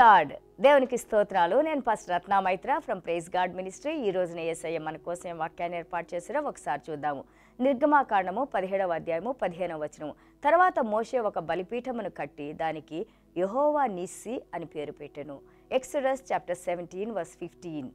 Lord దేవునికి స్తోత్రాలు. నేను first Ratna Maitra from praise God ministry ఈ రోజున ఏసయ్య మన కోసం వాక్యాన్ని ఏర్పాటు చేసారో ఒకసారి చూద్దాము. నిర్గమాకాండము పదిహేడవ అధ్యాయము పదిహేనవ వచనము. తర్వాత మోషే ఒక బలిపీఠమును కట్టి దానికి యహోవా నిస్సి అని పేరు పెట్టెను. Exodus chapter seventeen verse fifteen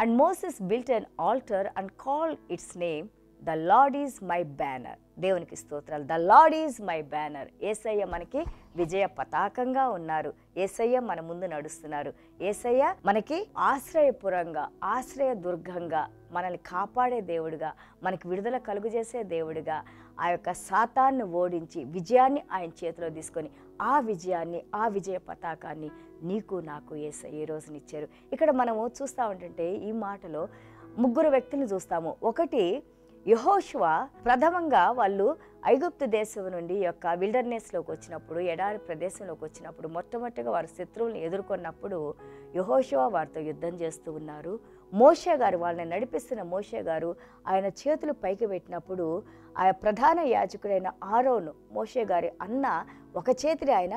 and Moses built an altar and call its name the lord is my banner దేవునికి స్తోత్రాలు. The lord is my banner Yesayya మనకి విజయ పతాకంగా ఉన్నారు. ఏసయ్య మన ముందు నడుస్తున్నారు. ఏసయ్య మనకి ఆశ్రయపురంగా ఆశ్రయ దుర్గంగా మనల్ని కాపాడే దేవుడిగా మనకి విడుదల కలుగజేసే దేవుడిగా ఆ యొక్క శాతాన్ని ఓడించి విజయాన్ని ఆయన చేతిలో తీసుకొని ఆ విజయాన్ని ఆ విజయ పతాకాన్ని నీకు నాకు ఏసై ఈ రోజునిచ్చారు ఇక్కడ మనము చూస్తూ ఉంటుంటే ఈ మాటలో ముగ్గురు వ్యక్తులను చూస్తాము. ఒకటి యహోషువ ప్రథమంగా వాళ్ళు ఐగుప్తు దేశం నుండి యొక్క విల్డర్నెస్లోకి వచ్చినప్పుడు ఎడారి ప్రదేశంలోకి వచ్చినప్పుడు మొట్టమొదటిగా వారి శత్రువులను ఎదుర్కొన్నప్పుడు యహోశివ వారితో యుద్ధం చేస్తూ ఉన్నారు. మోషే గారు వాళ్ళని నడిపిస్తున్న మోషే గారు ఆయన చేతులు పైకి పెట్టినప్పుడు ఆ ప్రధాన యాజకుడైన ఆరోను మోషే గారి అన్న ఒక చేతిని ఆయన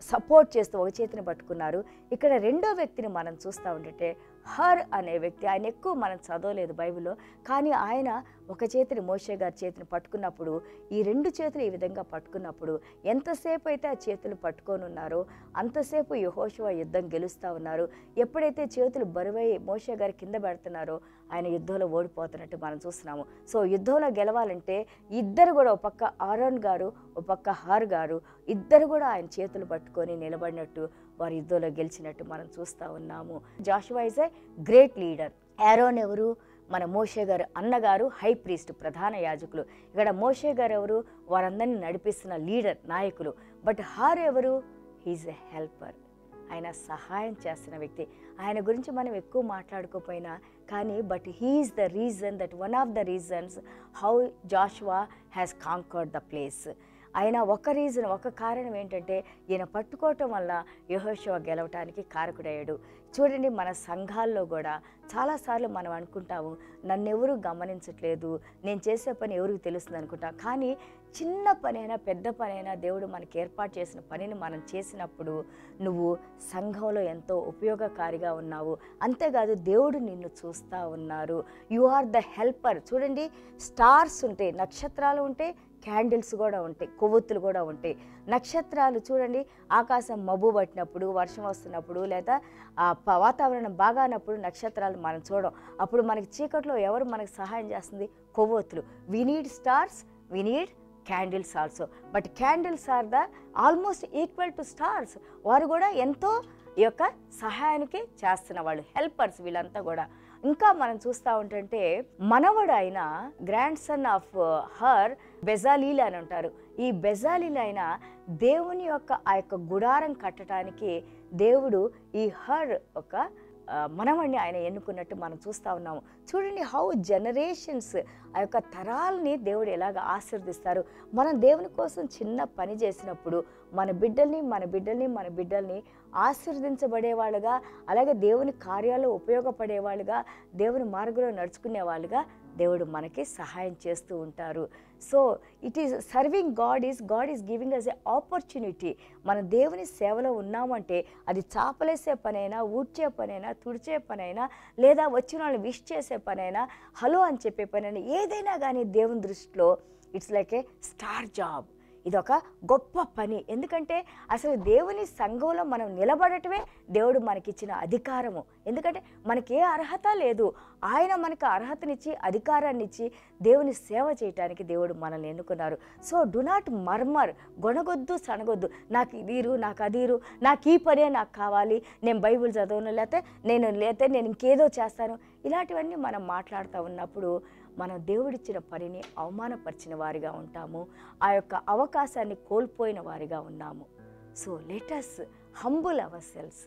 సపోర్ట్ చేస్తూ ఒక చేతిని పట్టుకున్నారు. ఇక్కడ రెండో వ్యక్తిని మనం చూస్తూ ఉంటే హర్ అనే వ్యక్తి. ఆయన ఎక్కువ మనం చదవలేదు బైబిల్లో. కానీ ఆయన ఒక చేతిని మోషే గారి చేతిని పట్టుకున్నప్పుడు ఈ రెండు చేతులు ఈ విధంగా పట్టుకున్నప్పుడు ఎంతసేపు అయితే ఆ చేతులు పట్టుకొని ఉన్నారో అంతసేపు యహోషువ యుద్ధం గెలుస్తూ ఉన్నారు. ఎప్పుడైతే చేతులు బరువై మోషే గారి కింద పెడుతున్నారో ఆయన యుద్ధంలో ఓడిపోతున్నట్టు మనం చూస్తున్నాము. సో యుద్ధంలో గెలవాలంటే ఇద్దరు కూడా ఒక పక్క ఆరోన్ గారు ఒక పక్క హార్ గారు ఇద్దరు కూడా ఆయన చేతులు పట్టుకొని నిలబడినట్టు వారి యుద్ధంలో గెలిచినట్టు మనం చూస్తూ ఉన్నాము. Joshua is a great leader Aaron ఎవరు? మన మోషే గారు అన్నగారు హై ప్రీస్ట్ ప్రధాన యాజకులు. ఇక్కడ మోషే గారు ఎవరు? వారందరినీ నడిపిస్తున్న లీడర్ నాయకులు. బట్ హార్ ఎవరు? హీజ్ ఎ హెల్పర్ ఆయన సహాయం చేస్తున్న వ్యక్తి. ఆయన గురించి మనం ఎక్కువ మాట్లాడుకోపోయినా కానీ but he is the reason that one of the reasons how Joshua has conquered the place ఆయన ఒక రీజన్ ఒక కారణం ఏంటంటే ఈయన పట్టుకోవటం వల్ల యహోశివ గెలవటానికి కారకుడయ్యాడు. చూడండి మన సంఘాల్లో కూడా చాలాసార్లు మనం అనుకుంటాము నన్నెవరూ గమనించట్లేదు నేను చేసే పని ఎవరికి తెలుస్తుంది అనుకుంటా కానీ చిన్న పనైనా పెద్ద పనైనా దేవుడు మనకి ఏర్పాటు చేసిన పనిని మనం చేసినప్పుడు నువ్వు సంఘంలో ఎంతో ఉపయోగకారిగా ఉన్నావు. అంతేకాదు దేవుడు నిన్ను చూస్తూ ఉన్నారు. యు ఆర్ ద హెల్పర్ చూడండి స్టార్స్ ఉంటాయి నక్షత్రాలు ఉంటాయి క్యాండిల్స్ కూడా ఉంటాయి కొవ్వొత్తులు కూడా ఉంటాయి. నక్షత్రాలు చూడండి ఆకాశం మబ్బు పట్టినప్పుడు వర్షం వస్తున్నప్పుడు లేదా ఆ వాతావరణం బాగానప్పుడు నక్షత్రాలు మనం చూడడం. అప్పుడు మనకి చీకట్లో ఎవరు మనకు సహాయం చేస్తుంది? కొవ్వొత్తులు. We need stars we need candles also but candles are the almost equal to stars వారు కూడా ఎంతో ఈ యొక్క సహాయానికి చేస్తున్న వాళ్ళు హెల్పర్స్ వీళ్ళంతా కూడా. ఇంకా మనం చూస్తూ ఉంటుంటే మనవడు అయిన grandson of Hur Bezalel అని అంటారు ఈ బెజాలీల్ ఆయన దేవుని యొక్క ఆ యొక్క గుడారం కట్టడానికి దేవుడు ఈ హర్ ఒక మనవణ్ణి ఆయన ఎన్నుకున్నట్టు మనం చూస్తూ ఉన్నాము. చూడండి హౌ జనరేషన్స్ ఆ యొక్క తరాలని దేవుడు ఎలాగ ఆశీర్దిస్తారు మనం దేవుని కోసం చిన్న పని చేసినప్పుడు మన బిడ్డల్ని మన బిడ్డల్ని మన బిడ్డల్ని ఆశీర్దించబడేవాళ్ళుగా అలాగే దేవుని కార్యాలు ఉపయోగపడేవాళ్ళుగా దేవుని మార్గంలో నడుచుకునే వాళ్ళుగా దేవుడు మనకి సహాయం చేస్తూ ఉంటారు. So it is serving God is God is giving us a opportunity మన దేవుని సేవలో ఉన్నామంటే అది చాపలేసే పనైనా ఊడ్చే పనైనా తుడిచే పనైనా లేదా వచ్చిన వాళ్ళని విష్ చేసే పనైనా హలో అని చెప్పే పనైనా ఏదైనా కానీ దేవుని దృష్టిలో it's like a star job ఇదొక గొప్ప పని. ఎందుకంటే అసలు దేవుని సంఘంలో మనం నిలబడటమే దేవుడు మనకిచ్చిన అధికారము. ఎందుకంటే మనకి ఏ అర్హత లేదు. ఆయన మనకు అర్హతనిచ్చి అధికారాన్ని ఇచ్చి దేవుని సేవ చేయటానికి దేవుడు మనల్ని ఎన్నుకున్నారు. సో డు నాట్ మర్మర్ గొనగొద్దు సనగొద్దు నాకు ఇదిరు నాకు అదిరు నాకు ఈ పనే నాకు కావాలి నేను బైబిల్ చదవను లేకపోతే నేను లేకపోతే నేను ఇంకేదో చేస్తాను. ఇలాంటివన్నీ మనం మాట్లాడుతూ ఉన్నప్పుడు మన దేవుడిచ్చిన పనిని అవమానపరిచిన వారిగా ఉంటాము. ఆ యొక్క అవకాశాన్ని కోల్పోయిన వారిగా ఉన్నాము. So let's humble our selves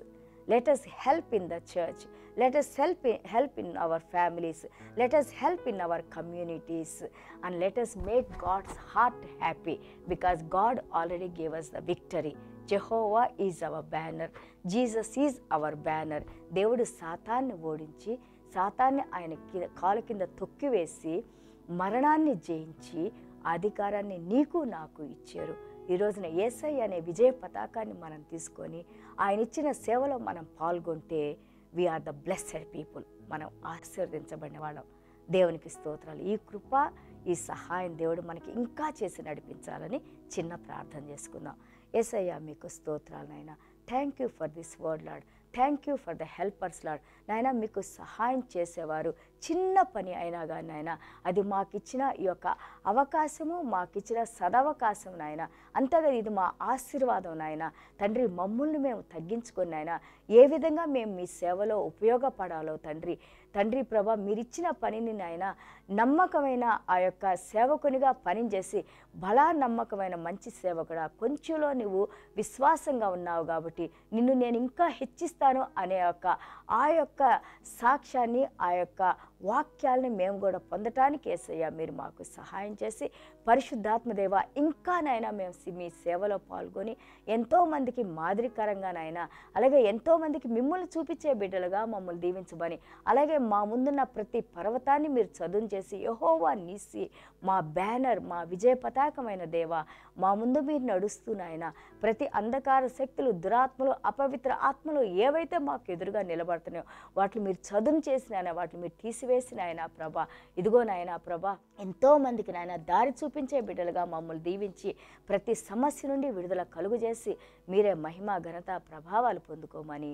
let's help in the church let's help in help in our families let's help in our communities and let's make God's heart happy because God already give us the victory Jehovah is our banner Jesus is our banner దేవుడు సాతాన్ని ఓడించి సాతాన్ని ఆయన కింద కాలు కింద తొక్కివేసి మరణాన్ని జయించి అధికారాన్ని నీకు నాకు ఇచ్చారు. ఈ రోజున ఏసై అనే విజయ పతాకాన్ని మనం తీసుకొని ఆయన ఇచ్చిన సేవలో మనం పాల్గొంటే వీఆర్ ద బ్లెస్సెడ్ పీపుల్ మనం ఆశీర్వదించబడిన వాళ్ళం. దేవునికి స్తోత్రాలు. ఈ కృప ఈ సహాయం దేవుడు మనకి ఇంకా చేసి నడిపించాలని చిన్న ప్రార్థన చేసుకుందాం. ఏసయ్య మీకు స్తోత్రాలనైనా thank you for this word lord thank you for the helpers lord నాయన మీకు సహాయం చేసేవారు. చిన్న పని అయినా కానీ నాయన అది మాకిచ్చిన ఈ యొక్క అవకాశము మాకిచ్చిన సదవకాశం నాయన. అంతగా ఇది మా ఆశీర్వాదం నాయన. తండ్రి మమ్మల్ని మేము తగ్గించుకుని నాయన ఏ విధంగా మేము మీ సేవలో ఉపయోగపడాలో తండ్రి తండ్రి ప్రభా మీరిచ్చిన పనిని నాయన నమ్మకమైన ఆ యొక్క సేవకునిగా పనిచేసి బలా నమ్మకమైన మంచి సేవకుడా కొంచెంలో నువ్వు విశ్వాసంగా ఉన్నావు కాబట్టి నిన్ను నేను ఇంకా హెచ్చిస్తాను అనే యొక్క ఆ యొక్క సాక్ష్యాన్ని ఆ యొక్క వాక్యాలని మేము కూడా పొందటానికి ఏసయ్యా మీరు మాకు సహాయం చేసి పరిశుద్ధాత్మదేవ ఇంకానైనా మేము సి- మీ సేవలో పాల్గొని ఎంతోమందికి మాదిరికరంగానైనా అలాగే ఎంతోమందికి మిమ్మల్ని చూపించే బిడ్డలుగా మమ్మల్ని దీవించమని అలాగే మా ముందున్న ప్రతి పర్వతాన్ని మీరు చదును చేసి యహోవా నీసి మా బ్యానర్ మా విజయ పతాకమైన దేవ మా ముందు మీరు నడుస్తూ నాయన ప్రతి అంధకార శక్తులు దురాత్మలు అపవిత్ర ఆత్మలు ఏవైతే మాకు ఎదురుగా నిలబడుతున్నాయో వాటిని మీరు చదును చేసిన వాటిని మీరు తీసి తీసివేసి నాయన ప్రభా ఇదిగో నాయన ప్రభా ఎంతో మందికి నాయన దారి చూపించే బిడ్డలుగా మమ్మల్ని దీవించి ప్రతి సమస్య నుండి విడుదల కలుగు చేసి మీరే మహిమ ఘనత ప్రభావాలు పొందుకోమని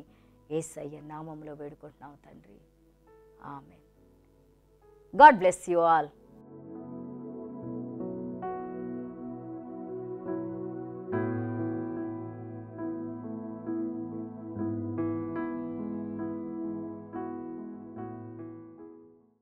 ఏసయ్య నామంలో వేడుకుంటున్నాం తండ్రి. ఆమె గాడ్ బ్లెస్ యు ఆల్.